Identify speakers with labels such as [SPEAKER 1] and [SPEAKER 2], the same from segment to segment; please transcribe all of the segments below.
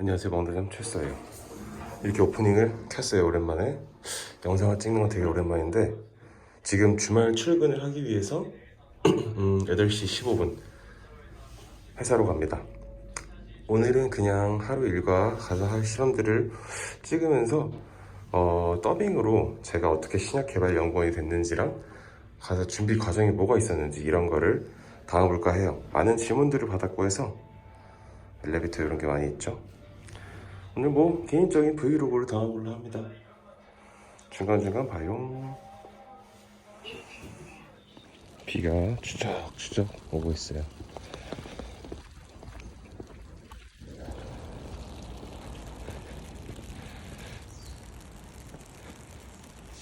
[SPEAKER 1] 안녕하세요 망다점 최스예요. 이렇게 오프닝을 켰어요 오랜만에. 영상을 찍는 건 되게 오랜만인데 지금 주말 출근을 하기 위해서 음, 8시 15분 회사로 갑니다. 오늘은 그냥 하루 일과 가서 할 실험들을 찍으면서 어, 더빙으로 제가 어떻게 신약 개발 연구원이 됐는지랑 가서 준비 과정이 뭐가 있었는지 이런 거를 담아볼까 해요. 많은 질문들을 받았고 해서 엘리베이터 이런 게 많이 있죠 오늘 뭐 개인적인 브이로그를 담아보려 합니다. 중간중간 봐요. 비가 추적추적 오고 있어요.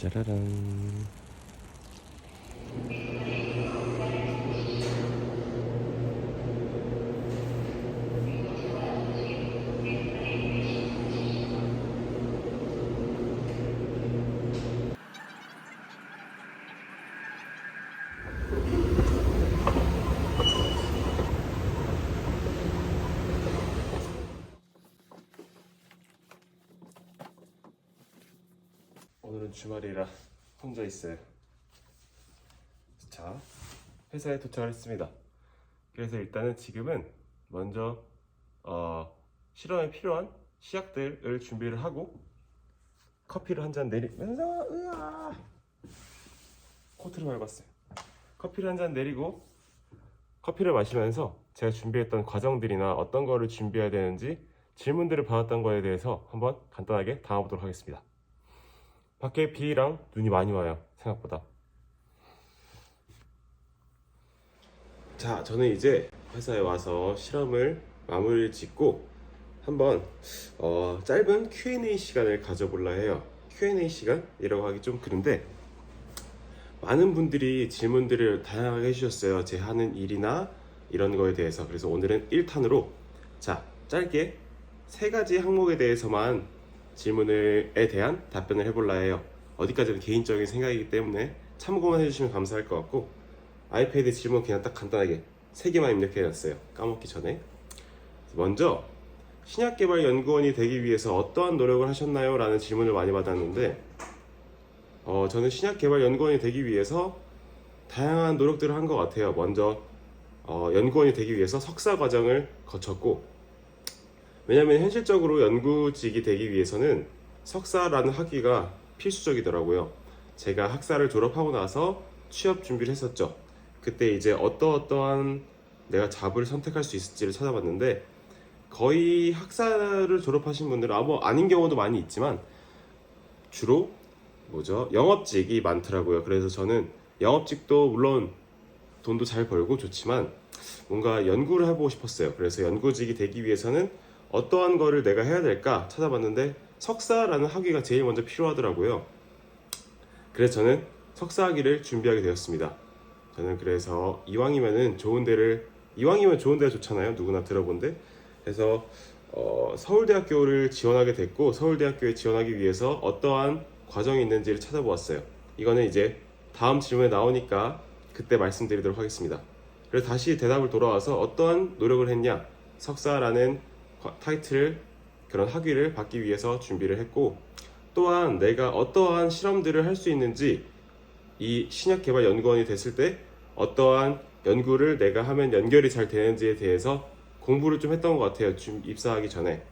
[SPEAKER 1] 짜라란. 오늘은 주말이라 혼자 있어요. 자, 회사에 도착했습니다. 그래서 일단은 지금은 먼저 어, 실험에 필요한 시약들을 준비를 하고 커피를 한 잔 내리면서 으아 코트를 밟았어요. 커피를 한 잔 내리고 커피를 마시면서 제가 준비했던 과정들이나 어떤 거를 준비해야 되는지 질문들을 받았던 거에 대해서 한번 간단하게 담아보도록 하겠습니다. 밖에 비랑 눈이 많이 와요. 생각보다. 자, 저는 이제 회사에 와서 실험을 마무리 짓고 한번 어, 짧은 Q&A 시간을 가져볼라 해요. Q&A 시간이라고 하기 좀 그런데 많은 분들이 질문들을 다양하게 해주셨어요. 제 하는 일이나 이런 거에 대해서. 그래서 오늘은 1탄으로 자 짧게 세 가지 항목에 대해서만 질문에 대한 답변을 해볼라 해요. 어디까지는 개인적인 생각이기 때문에 참고만 해주시면 감사할 것 같고 아이패드 질문 그냥 딱 간단하게 세 개만 입력해놨어요. 까먹기 전에. 먼저 신약개발 연구원이 되기 위해서 어떠한 노력을 하셨나요? 라는 질문을 많이 받았는데 어, 저는 신약개발 연구원이 되기 위해서 다양한 노력들을 한 것 같아요. 먼저 어, 연구원이 되기 위해서 석사 과정을 거쳤고 왜냐하면 현실적으로 연구직이 되기 위해서는 석사라는 학위가 필수적이더라고요. 제가 학사를 졸업하고 나서 취업 준비를 했었죠. 그때 이제 어떠어떠한 내가 잡을 선택할 수 있을지를 찾아봤는데 거의 학사를 졸업하신 분들은 아, 뭐 아닌 경우도 많이 있지만 주로 뭐죠 영업직이 많더라고요. 그래서 저는 영업직도 물론 돈도 잘 벌고 좋지만 뭔가 연구를 해보고 싶었어요. 그래서 연구직이 되기 위해서는 어떠한 거를 내가 해야 될까 찾아봤는데 석사라는 학위가 제일 먼저 필요하더라고요. 그래서 저는 석사 학위를 준비하게 되었습니다. 저는 그래서 이왕이면은 좋은 데를 이왕이면 좋은 데가 좋잖아요. 누구나 들어본데. 그래서 어, 서울대학교를 지원하게 됐고 서울대학교에 지원하기 위해서 어떠한 과정이 있는지를 찾아보았어요. 이거는 이제 다음 질문에 나오니까 그때 말씀드리도록 하겠습니다. 그래서 다시 대답을 돌아와서 어떠한 노력을 했냐 석사라는 과- 타이틀을 그런 학위를 받기 위해서 준비를 했고 또한 내가 어떠한 실험들을 할 수 있는지 이 신약 개발 연구원이 됐을 때 어떠한 연구를 내가 하면 연결이 잘 되는지에 대해서 공부를 좀 했던 것 같아요. 좀 입사하기 전에.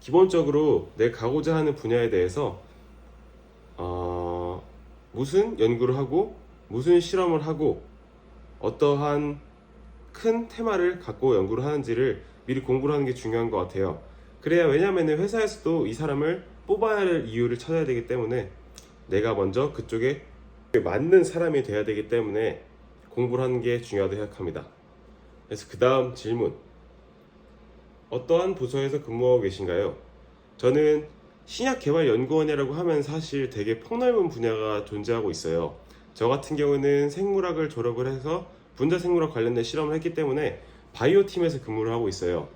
[SPEAKER 1] 기본적으로 내가 가고자 하는 분야에 대해서 어, 무슨 연구를 하고 무슨 실험을 하고 어떠한 큰 테마를 갖고 연구를 하는지를 미리 공부를 하는 게 중요한 것 같아요. 그래야 왜냐하면 회사에서도 이 사람을 뽑아야 할 이유를 찾아야 되기 때문에 내가 먼저 그쪽에 맞는 사람이 돼야 되기 때문에 공부를 하는 게 중요하다고 생각합니다. 그래서 그 다음 질문. 어떠한 부서에서 근무하고 계신가요? 저는 신약개발연구원이라고 하면 사실 되게 폭넓은 분야가 존재하고 있어요. 저 같은 경우는 생물학을 졸업을 해서 분자 생물학 관련된 실험을 했기 때문에 바이오 팀에서 근무를 하고 있어요.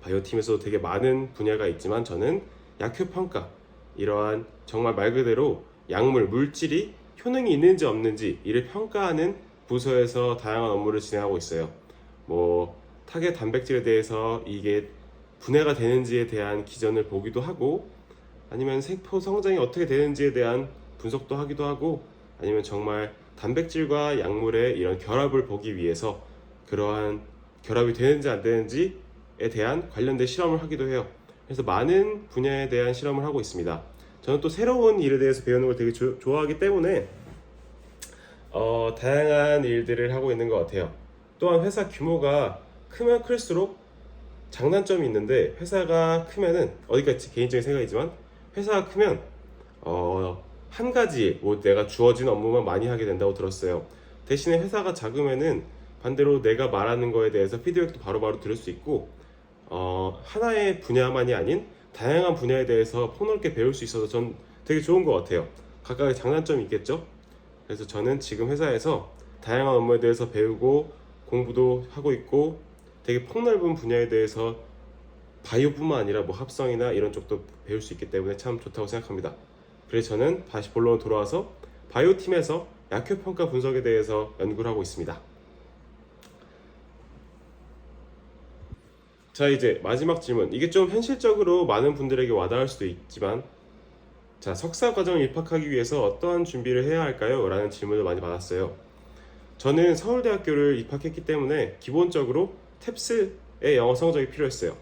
[SPEAKER 1] 바이오 팀에서도 되게 많은 분야가 있지만 저는 약효 평가 이러한 정말 말 그대로 약물 물질이 효능이 있는지 없는지 이를 평가하는 부서에서 다양한 업무를 진행하고 있어요. 뭐 타겟 단백질에 대해서 이게 분해가 되는지에 대한 기전을 보기도 하고 아니면 세포 성장이 어떻게 되는지에 대한 분석도 하기도 하고 아니면 정말 단백질과 약물의 이런 결합을 보기 위해서 그러한 결합이 되는지 안 되는지에 대한 관련된 실험을 하기도 해요. 그래서 많은 분야에 대한 실험을 하고 있습니다. 저는 또 새로운 일에 대해서 배우는 걸 되게 조- 좋아하기 때문에 어, 다양한 일들을 하고 있는 것 같아요. 또한 회사 규모가 크면 클수록 장단점이 있는데 회사가 크면은 어디까지 개인적인 생각이지만 회사가 크면 어, 한 가지 뭐 내가 주어진 업무만 많이 하게 된다고 들었어요. 대신에 회사가 작으면은 반대로 내가 말하는 거에 대해서 피드백도 바로바로 들을 수 있고 어, 하나의 분야만이 아닌 다양한 분야에 대해서 폭넓게 배울 수 있어서 전 되게 좋은 것 같아요. 각각의 장단점이 있겠죠? 그래서 저는 지금 회사에서 다양한 업무에 대해서 배우고 공부도 하고 있고 되게 폭넓은 분야에 대해서 바이오뿐만 아니라 뭐 합성이나 이런 쪽도 배울 수 있기 때문에 참 좋다고 생각합니다. 그래서 저는 다시 본론으로 돌아와서 바이오 팀에서 약효 평가 분석에 대해서 연구를 하고 있습니다. 자 이제 마지막 질문 이게 좀 현실적으로 많은 분들에게 와닿을 수도 있지만 자 석사 과정 입학하기 위해서 어떠한 준비를 해야 할까요? 라는 질문을 많이 받았어요 저는 서울대학교를 입학했기 때문에 기본적으로 탭스의 영어 성적이 필요했어요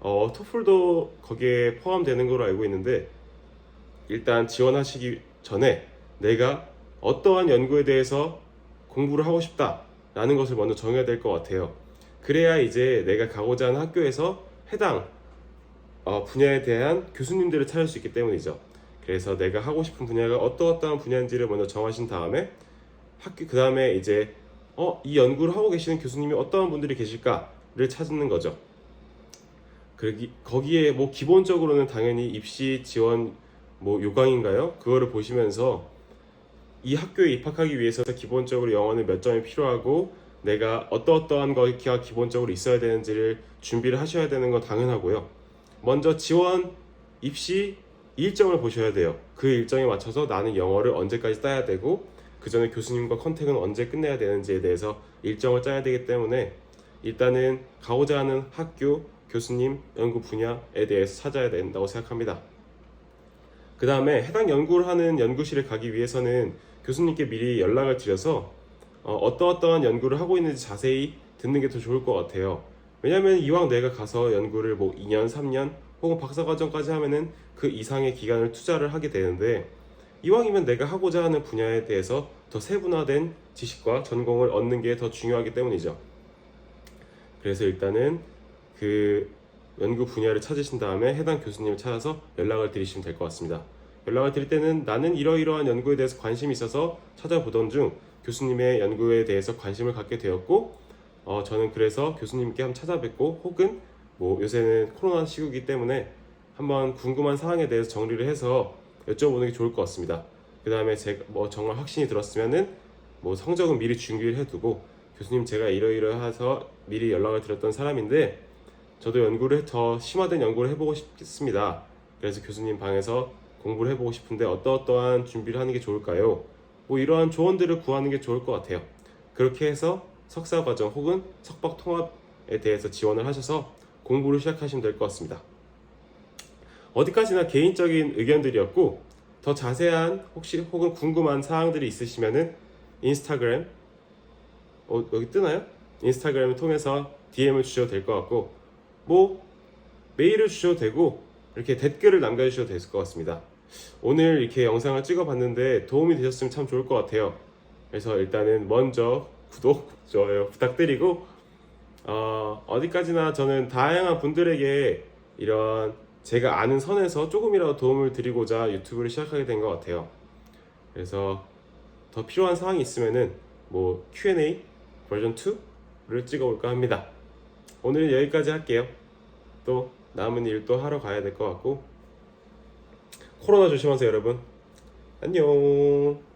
[SPEAKER 1] 어, 토플도 거기에 포함되는 걸로 알고 있는데 일단 지원하시기 전에 내가 어떠한 연구에 대해서 공부를 하고 싶다라는 것을 먼저 정해야 될 것 같아요. 그래야 이제 내가 가고자 하는 학교에서 해당 어, 분야에 대한 교수님들을 찾을 수 있기 때문이죠. 그래서 내가 하고 싶은 분야가 어떠어떠한 분야인지를 먼저 정하신 다음에 학교 그 다음에 이제 어, 이 연구를 하고 계시는 교수님이 어떠한 분들이 계실까를 찾는 거죠. 그기 거기에 뭐 기본적으로는 당연히 입시 지원 뭐 요강인가요? 그거를 보시면서 이 학교에 입학하기 위해서 기본적으로 영어는 몇 점이 필요하고 내가 어떠어떠한 것이 기본적으로 있어야 되는지를 준비를 하셔야 되는 건 당연하고요. 먼저 지원 입시 일정을 보셔야 돼요. 그 일정에 맞춰서 나는 영어를 언제까지 따야 되고 그 전에 교수님과 컨택은 언제 끝내야 되는지에 대해서 일정을 짜야 되기 때문에 일단은 가고자 하는 학교, 교수님, 연구 분야에 대해서 찾아야 된다고 생각합니다. 그 다음에 해당 연구를 하는 연구실에 가기 위해서는 교수님께 미리 연락을 드려서 어, 어떠어떠한 연구를 하고 있는지 자세히 듣는 게 더 좋을 것 같아요. 왜냐면 이왕 내가 가서 연구를 뭐 2년, 3년 혹은 박사과정까지 하면은 그 이상의 기간을 투자를 하게 되는데 이왕이면 내가 하고자 하는 분야에 대해서 더 세분화된 지식과 전공을 얻는 게 더 중요하기 때문이죠. 그래서 일단은 그 연구 분야를 찾으신 다음에 해당 교수님을 찾아서 연락을 드리시면 될 것 같습니다. 연락을 드릴 때는 나는 이러이러한 연구에 대해서 관심이 있어서 찾아보던 중 교수님의 연구에 대해서 관심을 갖게 되었고 어, 저는 그래서 교수님께 한번 찾아뵙고 혹은 뭐 요새는 코로나 시국이기 때문에 한번 궁금한 사항에 대해서 정리를 해서 여쭤보는 게 좋을 것 같습니다. 그 다음에 제가 뭐 정말 확신이 들었으면은 뭐 성적은 미리 준비를 해두고 교수님 제가 이러이러해서 미리 연락을 드렸던 사람인데 저도 연구를 더 심화된 연구를 해보고 싶습니다. 그래서 교수님 방에서 공부를 해보고 싶은데 어떠어떠한 준비를 하는 게 좋을까요? 뭐 이러한 조언들을 구하는 게 좋을 것 같아요. 그렇게 해서 석사 과정 혹은 석박 통합에 대해서 지원을 하셔서 공부를 시작하시면 될 것 같습니다. 어디까지나 개인적인 의견들이었고 더 자세한 혹시 혹은 궁금한 사항들이 있으시면은 인스타그램 어, 여기 뜨나요? 인스타그램을 통해서 DM을 주셔도 될 것 같고 뭐 메일을 주셔도 되고 이렇게 댓글을 남겨주셔도 될 것 같습니다. 오늘 이렇게 영상을 찍어봤는데 도움이 되셨으면 참 좋을 것 같아요. 그래서 일단은 먼저 구독, 좋아요 부탁드리고 어, 어디까지나 저는 다양한 분들에게 이런 제가 아는 선에서 조금이라도 도움을 드리고자 유튜브를 시작하게 된 것 같아요. 그래서 더 필요한 사항이 있으면은 뭐 Q&A 버전 2를 찍어볼까 합니다. 오늘은 여기까지 할게요. 또 남은 일또 하러 가야 될 것 같고 코로나 조심하세요 여러분. 안녕.